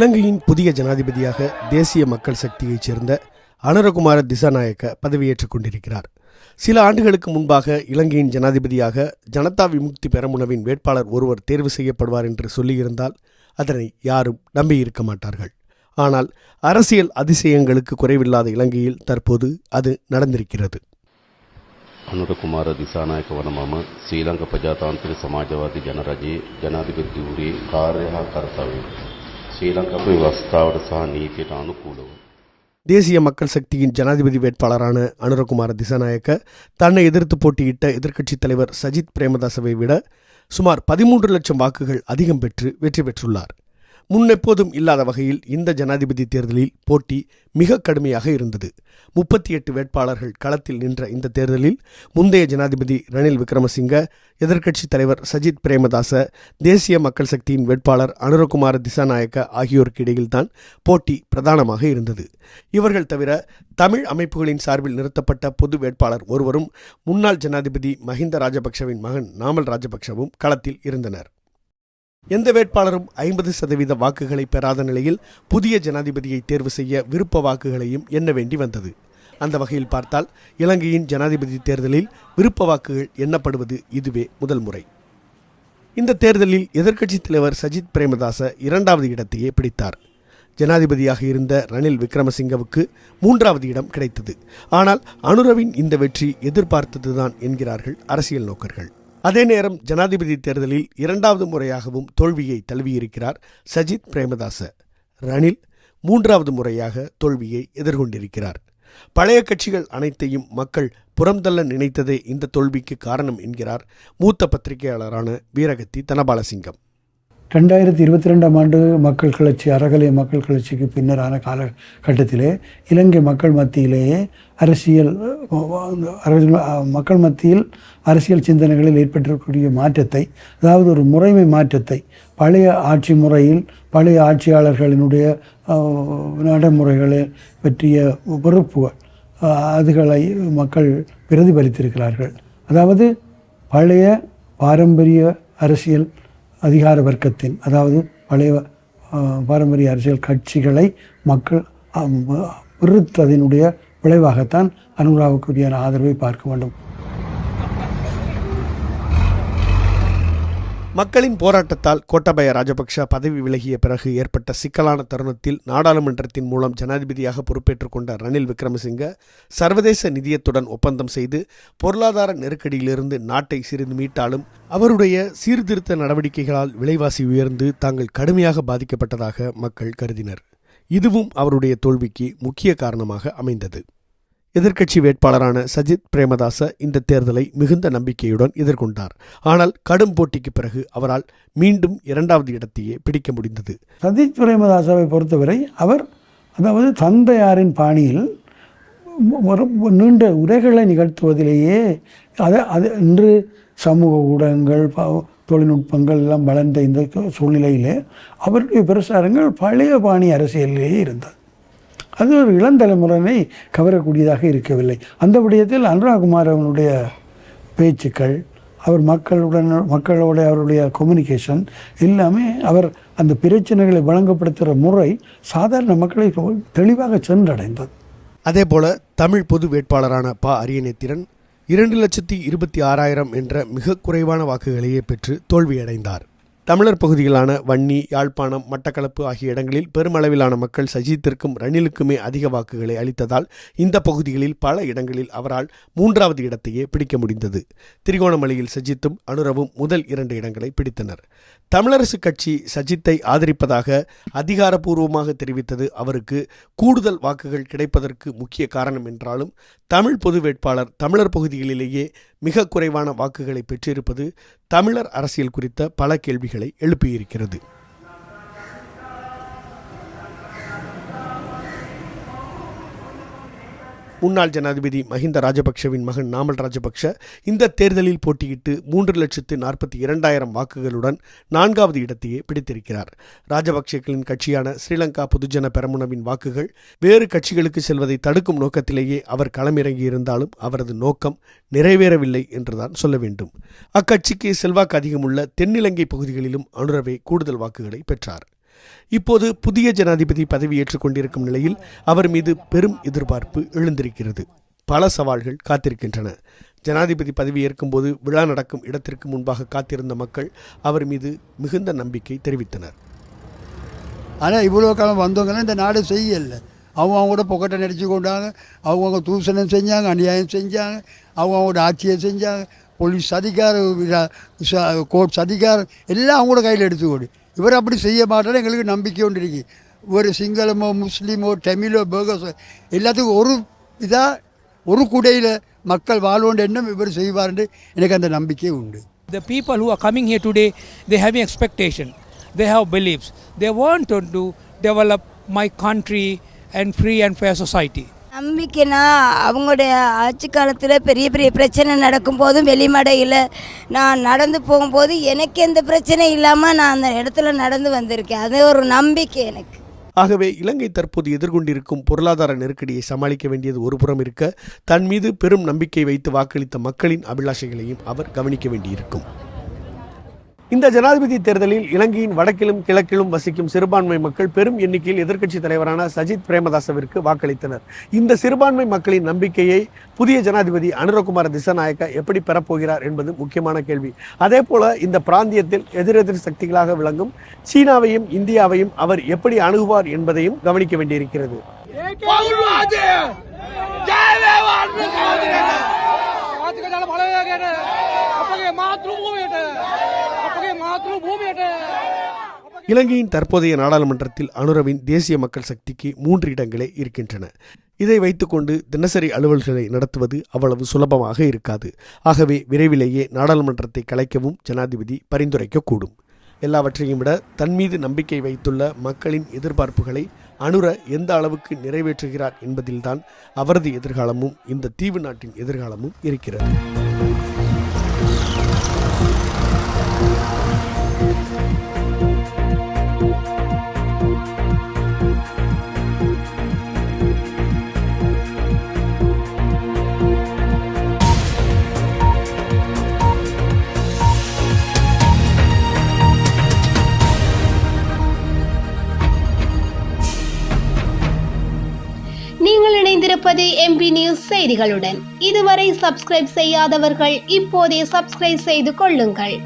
இலங்கையின் புதிய ஜனாதிபதியாக தேசிய மக்கள் சக்தியைச் சேர்ந்த அனுரகுமார திசாநாயக்க பதவியேற்றுக் கொண்டிருக்கிறார். சில ஆண்டுகளுக்கு முன்பாக இலங்கையின் ஜனாதிபதியாக ஜனதா விமுக்தி பெரமுனவின் வேட்பாளர் ஒருவர் தேர்வு செய்யப்படுவார் என்று சொல்லியிருந்தால் அதனை யாரும் நம்பியிருக்க மாட்டார்கள். ஆனால் அரசியல் அதிசயங்களுக்கு குறைவில்லாத இலங்கையில் தற்போது அது நடந்திருக்கிறது. அனுரகுமார ಅನುರಕುಮಾರ ದಿಸಾನಾಯಕವನಮಮ ஸ்ரீலங்கா பிரஜாதாந்திர ಸಮಾಜವಾದಿ ಜನರಜಿ ஜனாதிபதி ಉರಿ ಕಾರ್ಯಕರ್ತವ್ಯ ஸ்ரீலங்கா வஸ்தாவோட சக நீதியில் அனுகூலம் தேசிய மக்கள் சக்தியின் ஜனாதிபதி வேட்பாளரான அனுரகுமார திசாநாயக்க தன்னை எதிர்த்து போட்டியிட்ட எதிர்க்கட்சித் தலைவர் சஜித் பிரேமதாசவை விட சுமார் பதிமூன்று லட்சம் வாக்குகள் அதிகம் பெற்று வெற்றி பெற்றுள்ளார். முன்னெப்போதும் இல்லாத வகையில் இந்த ஜனாதிபதி தேர்தலில் போட்டி மிக கடுமையாக இருந்தது. முப்பத்தி எட்டு வேட்பாளர்கள் களத்தில் நின்ற இந்த தேர்தலில் முந்தைய ஜனாதிபதி ரணில் விக்ரமசிங்க எதிர்க்கட்சித் தலைவர் சஜித் பிரேமதாச தேசிய மக்கள் சக்தியின் வேட்பாளர் அனுரகுமார திசாநாயக்க ஆகியோருக்கு இடையில்தான் போட்டி பிரதானமாக இருந்தது. இவர்கள் தவிர தமிழ் அமைப்புகளின் சார்பில் நிறுத்தப்பட்ட பொது வேட்பாளர் ஒருவரும் முன்னாள் ஜனாதிபதி மஹிந்த ராஜபக்ஷவின் மகன் நாமல் ராஜபக்ஷவும் களத்தில் இருந்தனர். எந்த வேட்பாளரும் ஐம்பது சதவீத வாக்குகளை பெறாத நிலையில் புதிய ஜனாதிபதியை தேர்வு செய்ய விருப்ப வாக்குகளையும் எண்ண வேண்டி வந்தது. அந்த வகையில் பார்த்தால் இலங்கையின் ஜனாதிபதி தேர்தலில் விருப்ப வாக்குகள் எண்ணப்படுவது இதுவே முதல் முறை. இந்த தேர்தலில் எதிர்க்கட்சித் தலைவர் சஜித் பிரேமதாச இரண்டாவது இடத்தையே பிடித்தார். ஜனாதிபதியாக இருந்த ரணில் விக்ரமசிங்கவுக்கு மூன்றாவது இடம் கிடைத்தது. ஆனால் அனுரவின் இந்த வெற்றி எதிர்பார்த்ததுதான் என்கிறார்கள் அரசியல் நோக்கர்கள். அதே நேரம் ஜனாதிபதி தேர்தலில் இரண்டாவது முறையாகவும் தோல்வியை தழுவியிருக்கிறார் சஜித் பிரேமதாச. ரணில் மூன்றாவது முறையாக தோல்வியை எதிர்கொண்டிருக்கிறார். பழைய கட்சிகள் அனைத்தையும் மக்கள் புறம்தள்ள நினைத்ததே இந்த தோல்விக்கு காரணம் என்கிறார் மூத்த பத்திரிகையாளரான வீரகத்தி தனபாலசிங்கம். ரெண்டாயிரத்தி இருபத்தி ரெண்டாம் ஆண்டு மக்கள் கிளர்ச்சி அறகலை மக்கள் கிளர்ச்சிக்கு பின்னரான காலகட்டத்திலே இலங்கை மக்கள் மத்தியிலேயே அரசியல் மக்கள் மத்தியில் அரசியல் சிந்தனைகளில் ஏற்பட்டிருக்கக்கூடிய மாற்றத்தை அதாவது ஒரு முறைமை மாற்றத்தை பழைய ஆட்சி முறையில் பழைய ஆட்சியாளர்களினுடைய நடைமுறைகளை பற்றிய பொறுப்புகள் அதுகளை மக்கள் பிரதிபலித்திருக்கிறார்கள். அதாவது பழைய பாரம்பரிய அரசியல் அதிகார வர்க்கத்தின் அதாவது பழைய பாரம்பரிய அரசியல் கட்சிகளை மக்கள் விருத்ததினுடைய வெறுத்ததினுடைய விளைவாகத்தான் அனுராவுக்குரியான ஆதரவை பார்க்க வேண்டும். மக்களின் போராட்டத்தால் கோட்டபய ராஜபக்ஷ பதவி விலகிய பிறகு ஏற்பட்ட சிக்கலான தருணத்தில் நாடாளுமன்றத்தின் மூலம் ஜனாதிபதியாக பொறுப்பேற்றுக் கொண்ட ரணில் விக்ரமசிங்க சர்வதேச நிதியத்துடன் ஒப்பந்தம் செய்து பொருளாதார நெருக்கடியிலிருந்து நாட்டை சிறிது மீட்டாலும் அவருடைய சீர்திருத்த நடவடிக்கைகளால் விலைவாசி உயர்ந்து தாங்கள் கடுமையாக பாதிக்கப்பட்டதாக மக்கள் கருதினர். இதுவும் அவருடைய தோல்விக்கு முக்கிய காரணமாக அமைந்தது. எதிர்க்கட்சி வேட்பாளரான சஜித் பிரேமதாச இந்த தேர்தலை மிகுந்த நம்பிக்கையுடன் எதிர்கொண்டார். ஆனால் கடும் போட்டிக்கு பிறகு அவரால் மீண்டும் இரண்டாவது இடத்தையே பிடிக்க முடிந்தது. சஜித் பிரேமதாசாவை பொறுத்தவரை அவர் அதாவது தந்தையாரின் பாணியில் ஒரு நீண்ட உரைகளை நிகழ்த்துவதிலேயே அதை அது இன்று சமூக ஊடகங்கள் தொழில்நுட்பங்கள் எல்லாம் வளர்ந்த இந்த சூழ்நிலையிலே அவருடைய பிரசாரங்கள் பழைய பாணி அரசியலிலேயே இருந்தது. அது ஒரு இளந்தலைமுறையினை கவரக்கூடியதாக இருக்கவில்லை. அந்த விடயத்தில் அனுராகுமார் அவனுடைய பேச்சுக்கள் அவர் மக்களுடன் மக்களோட அவருடைய கம்யூனிகேஷன் எல்லாமே அவர் அந்த பிரச்சனைகளை வழங்கப்படுத்துகிற முறை சாதாரண மக்களை தெளிவாக சென்றடைந்தது. அதேபோல தமிழ் பொது வேட்பாளரான ப. அரியநேத்திரன் இரண்டு லட்சத்தி இருபத்தி ஆறாயிரம் என்ற மிக குறைவான வாக்குகளையே பெற்று தோல்வியடைந்தார். தமிழர் பகுதிகளான வன்னி யாழ்ப்பாணம் மட்டக்களப்பு ஆகிய இடங்களில் பெருமளவிலான மக்கள் சஜித்திற்கும் ரணிலுக்குமே அதிக வாக்குகளை அளித்ததால் இந்த பகுதிகளில் பல இடங்களில் அவரால் மூன்றாவது இடத்தையே பிடிக்க முடிந்தது. திரிகோணமலையில் சஜித்தும் அனுரவும் முதல் இரண்டு இடங்களை பிடித்தனர். தமிழரசு கட்சி சஜித்தை ஆதரிப்பதாக அதிகாரப்பூர்வமாக தெரிவித்தது அவருக்கு கூடுதல் வாக்குகள் கிடைப்பதற்கு முக்கிய காரணம் என்றாலும் தமிழ் பொது வேட்பாளர் தமிழர் பகுதிகளிலேயே மிக குறைவான வாக்குகளை பெற்றிருப்பது தமிழர் அரசியல் குறித்த பல கேள்விகளை எழுப்பியிருக்கிறது. முன்னாள் ஜனாதிபதி மஹிந்த ராஜபக்ஷவின் மகன் நாமல் ராஜபக்ஷ இந்த தேர்தலில் போட்டியிட்டு மூன்று லட்சத்து நாற்பத்தி இரண்டாயிரம் வாக்குகளுடன் நான்காவது இடத்தையே பிடித்திருக்கிறார். ராஜபக்ஷக்களின் கட்சியான ஸ்ரீலங்கா பொதுஜன பெரமுனவின் வாக்குகள் வேறு கட்சிகளுக்கு செல்வதை தடுக்கும் நோக்கத்திலேயே அவர் களமிறங்கியிருந்தாலும் அவரது நோக்கம் நிறைவேறவில்லை என்றுதான் சொல்ல வேண்டும். அக்கட்சிக்கு செல்வாக்கு அதிகமுள்ள தென்னிலங்கை பகுதிகளிலும் அனுரவே கூடுதல் வாக்குகளை பெற்றார். இப்போது புதிய ஜனாதிபதி பதவியேற்றுக் கொண்டிருக்கும் நிலையில் அவர் மீது பெரும் எதிர்பார்ப்பு எழுந்திருக்கிறது. பல சவால்கள் காத்திருக்கின்றன. ஜனாதிபதி பதவியேற்கும் போது விழா நடக்கும் இடத்திற்கு முன்பாக காத்திருந்த மக்கள் அவர் மீது மிகுந்த நம்பிக்கை தெரிவித்தனர். ஆனால் இவ்வளோ காலம் வந்தவங்கன்னா இந்த நாடு செய்யலை. அவங்க அவங்களோட புகட்டை நடிச்சு கொண்டாங்க. அவங்கவுங்க தூசணம் செஞ்சாங்க அநியாயம் செஞ்சாங்க. அவங்க அவங்களோட ஆட்சியை செஞ்சாங்க. போலீஸ் அதிகாரம் கோர்ட்ஸ் அதிகாரம் எல்லாம் அவங்களோட கையில் எடுத்துக்கொடு. இவர் அப்படி செய்ய மாட்டாரு எங்களுக்கு நம்பிக்கை ஒன்று இருக்கு ஒரு சிங்களமோ முஸ்லீமோ தமிழோ பேகஸோ எல்லாத்துக்கும் ஒரு இதாக ஒரு குடையில் மக்கள் வாழ்வோன்ற எண்ணம் இவர் செய்வார்னு எனக்கு அந்த நம்பிக்கை உண்டு The people who are coming here today, they have an expectation, they have beliefs. They want to, to develop my country and free and fair society. நம்பிக்கைனா அவங்களுடைய ஆட்சி காலத்தில் பெரிய பெரிய பிரச்சனை நடக்கும் போதும் வெளிமடையில் நான் நடந்து போகும்போது எனக்கு எந்த பிரச்சனையும் இல்லாமல் நான் அந்த இடத்துல நடந்து வந்திருக்கேன். அது ஒரு நம்பிக்கை எனக்கு. ஆகவே இலங்கை தற்போது எதிர்கொண்டிருக்கும் பொருளாதார நெருக்கடியை சமாளிக்க வேண்டியது ஒருபுறம் இருக்க தன் மீது பெரும் நம்பிக்கை வைத்து வாக்களித்த மக்களின் அபிலாஷைகளையும் அவர் கவனிக்க வேண்டியிருக்கும். இந்த ஜனாதிபதி தேர்தலில் இலங்கையின் வடக்கிலும் கிழக்கிலும் வசிக்கும் சிறுபான்மை மக்கள் பெரும் எண்ணிக்கையில் எதிர்க்கட்சி தலைவரான சஜித் பிரேமதாசவிற்கு வாக்களித்தனர். இந்த சிறுபான்மை மக்களின் நம்பிக்கையை புதிய ஜனாதிபதி அனுரகுமார திசநாயக்க எப்படி பெறப்போகிறார் என்பது முக்கியமான கேள்வி. அதே போல இந்த பிராந்தியத்தில் எதிரெதிர் சக்திகளாக விளங்கும் சீனாவையும் இந்தியாவையும் அவர் எப்படி அணுகுவார் என்பதையும் கவனிக்க வேண்டியிருக்கிறது. இலங்கையின் தற்போதைய நாடாளுமன்றத்தில் அனுரவின் தேசிய மக்கள் சக்திக்கு மூன்று இடங்களே இருக்கின்றன. இதை வைத்துக்கொண்டு தினசரி அலுவல்களை நடத்துவது அவ்வளவு சுலபமாக இருக்காது. ஆகவே விரைவிலேயே நாடாளுமன்றத்தை கலைக்கவும் ஜனாதிபதி பரிந்துரைக்கக்கூடும். எல்லாவற்றையும் விட தன் மீது நம்பிக்கை வைத்துள்ள மக்களின் எதிர்பார்ப்புகளை அனுர எந்த அளவுக்கு நிறைவேற்றுகிறார் என்பதில்தான் அவரது எதிர்காலமும் இந்த தீவு நாட்டின் எதிர்காலமும் இருக்கிறது. இணைந்திருப்பது எம்பி நியூஸ் செய்திகளுடன். இதுவரை சப்ஸ்கிரைப் செய்யாதவர்கள் இப்போதே சப்ஸ்கிரைப் செய்து கொள்ளுங்கள்.